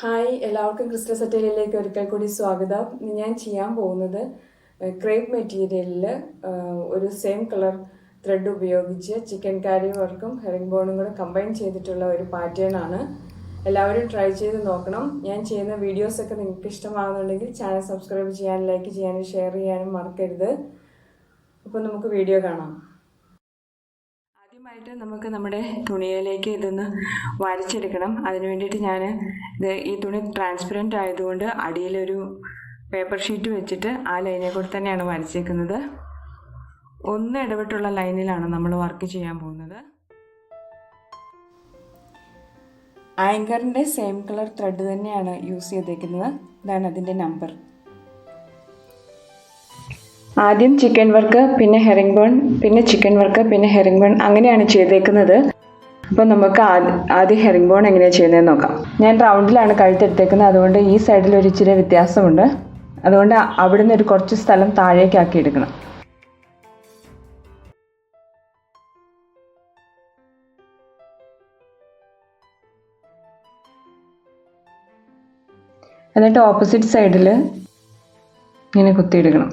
Hi എല്ലാവർക്കും crystal സറ്റേലിലേക്ക് ഒരിക്കൽ കൂടി സ്വാഗതം. ഞാൻ ചെയ്യാൻ പോകുന്നത് ക്രേപ്പ് മെറ്റീരിയലിൽ ഒരു സെയിം കളർ ത്രെഡ് ഉപയോഗിച്ച് ചിക്കൻ കാരി വർക്കും ഹെറിംഗ് ബോണും കൂടെ കമ്പൈൻ ചെയ്തിട്ടുള്ള ഒരു പാറ്റേൺ ആണ്. എല്ലാവരും ട്രൈ ചെയ്ത് നോക്കണം. ഞാൻ ചെയ്യുന്ന വീഡിയോസൊക്കെ നിങ്ങൾക്ക് ഇഷ്ടമാകുന്നുണ്ടെങ്കിൽ ചാനൽ സബ്സ്ക്രൈബ് ചെയ്യാനും ലൈക്ക് ചെയ്യാനും ഷെയർ ചെയ്യാനും മറക്കരുത്. അപ്പോൾ നമുക്ക് വീഡിയോ കാണാം. ആദ്യമായിട്ട് നമുക്ക് നമ്മുടെ തുണിയിലേക്ക് ഇതൊന്ന് വരച്ചെടുക്കണം. അതിന് വേണ്ടിയിട്ട് ഞാൻ ഇത് ഈ തുണി ട്രാൻസ്പെറന്റ് ആയതുകൊണ്ട് അടിയിലൊരു പേപ്പർ ഷീറ്റ് വെച്ചിട്ട് ആ ലൈനെ കൂടെ തന്നെയാണ് വരച്ചേക്കുന്നത്. ഒന്ന് ഇടവിട്ടുള്ള ലൈനിലാണ് നമ്മൾ വർക്ക് ചെയ്യാൻ പോകുന്നത്. ആങ്കറിന്റെ സെയിം കളർ ത്രെഡ് തന്നെയാണ് യൂസ് ചെയ്തേക്കുന്നത്. ഇതാണ് അതിന്റെ നമ്പർ ആദ്യം ചിക്കൻ വർക്ക് പിന്നെ ഹെറിംഗ് ബോൺ പിന്നെ ചിക്കൻ വർക്ക് പിന്നെ ഹെറിംഗ് ബോൺ അങ്ങനെയാണ് ചെയ്തേക്കുന്നത്. അപ്പോൾ നമുക്ക് ആദ്യം ഹെറിംഗ് ബോൺ എങ്ങനെയാണ് ചെയ്യുന്നതെന്ന് നോക്കാം. ഞാൻ റൗണ്ടിലാണ് കഴുത്തെടുത്തേക്കുന്നത്. അതുകൊണ്ട് ഈ സൈഡിൽ ഒരു ഇച്ചിരി വ്യത്യാസമുണ്ട്. അതുകൊണ്ട് അവിടുന്ന് ഒരു കുറച്ച് സ്ഥലം താഴേക്കാക്കി എടുക്കണം. എന്നിട്ട് ഓപ്പോസിറ്റ് സൈഡിൽ ഇങ്ങനെ കുത്തിയെടുക്കണം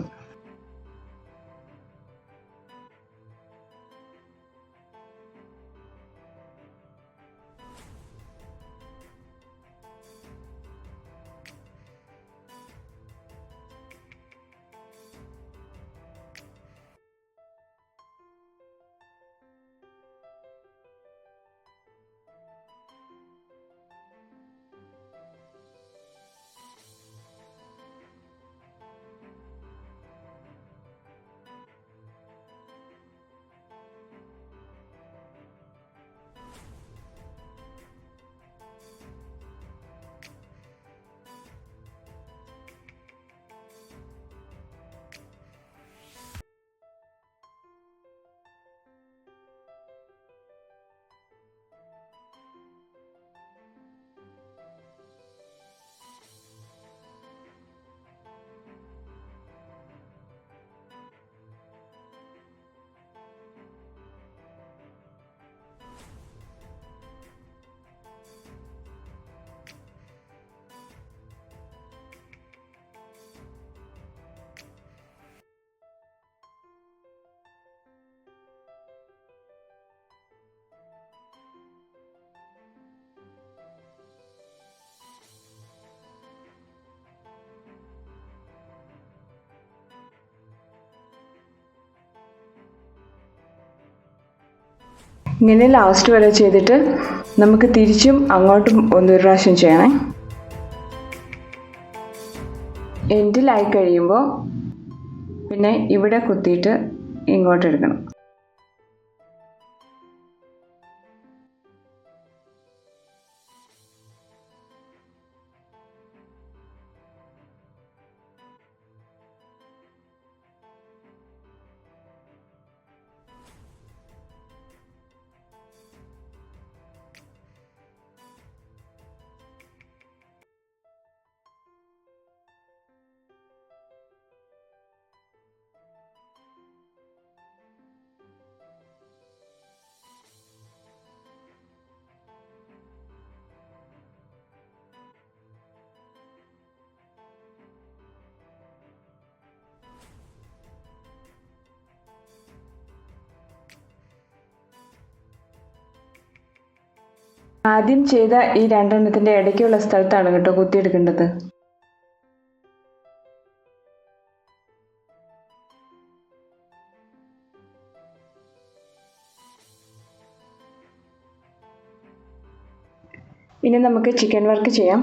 ഇങ്ങനെ ലാസ്റ്റ് വരെ ചെയ്തിട്ട് നമുക്ക് തിരിച്ചും അങ്ങോട്ടും ഒന്നൊരു പ്രാവശ്യം ചെയ്യണേ. എൻഡിലായി കഴിയുമ്പോൾ പിന്നെ ഇവിടെ കുത്തിയിട്ട് ഇങ്ങോട്ട് എടുക്കണം. ആദ്യം ചെയ്ത ഈ രണ്ടെണ്ണത്തിന്റെ ഇടയ്ക്കുള്ള സ്ഥലത്താണ് കേട്ടോ കുത്തിയെടുക്കേണ്ടത്. ഇനി നമുക്ക് ചിക്കൻ വർക്ക് ചെയ്യാം.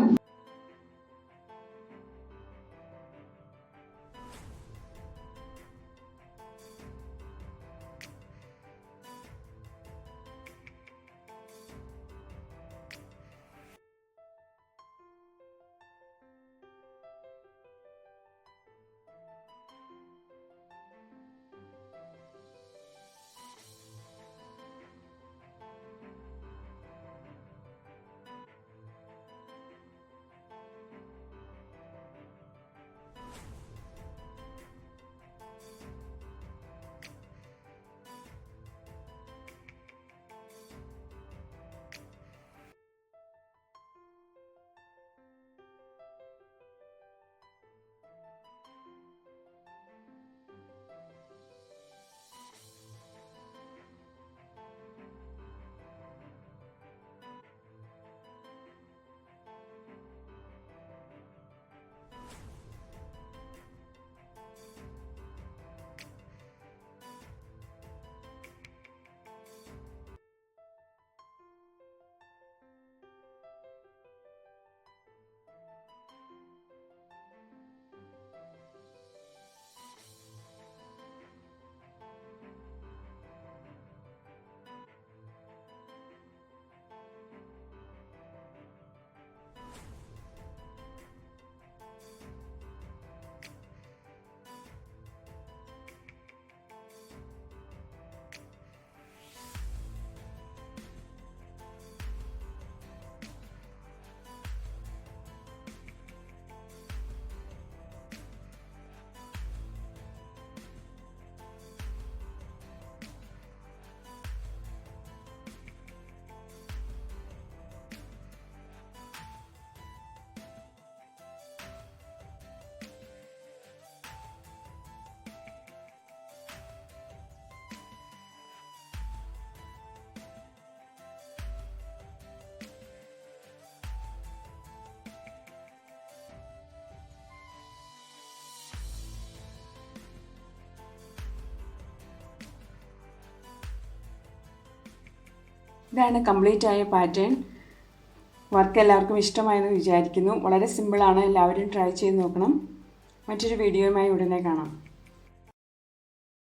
ഇതാണ് കംപ്ലീറ്റ് ആയ പാറ്റേൺ വർക്ക് എല്ലാവർക്കും ഇഷ്ടമായെന്ന് വിചാരിക്കുന്നു. വളരെ സിമ്പിളാണ് എല്ലാവരും ട്രൈ ചെയ്ത് നോക്കണം. മറ്റൊരു വീഡിയോയുമായി ഉടനെ കാണാം.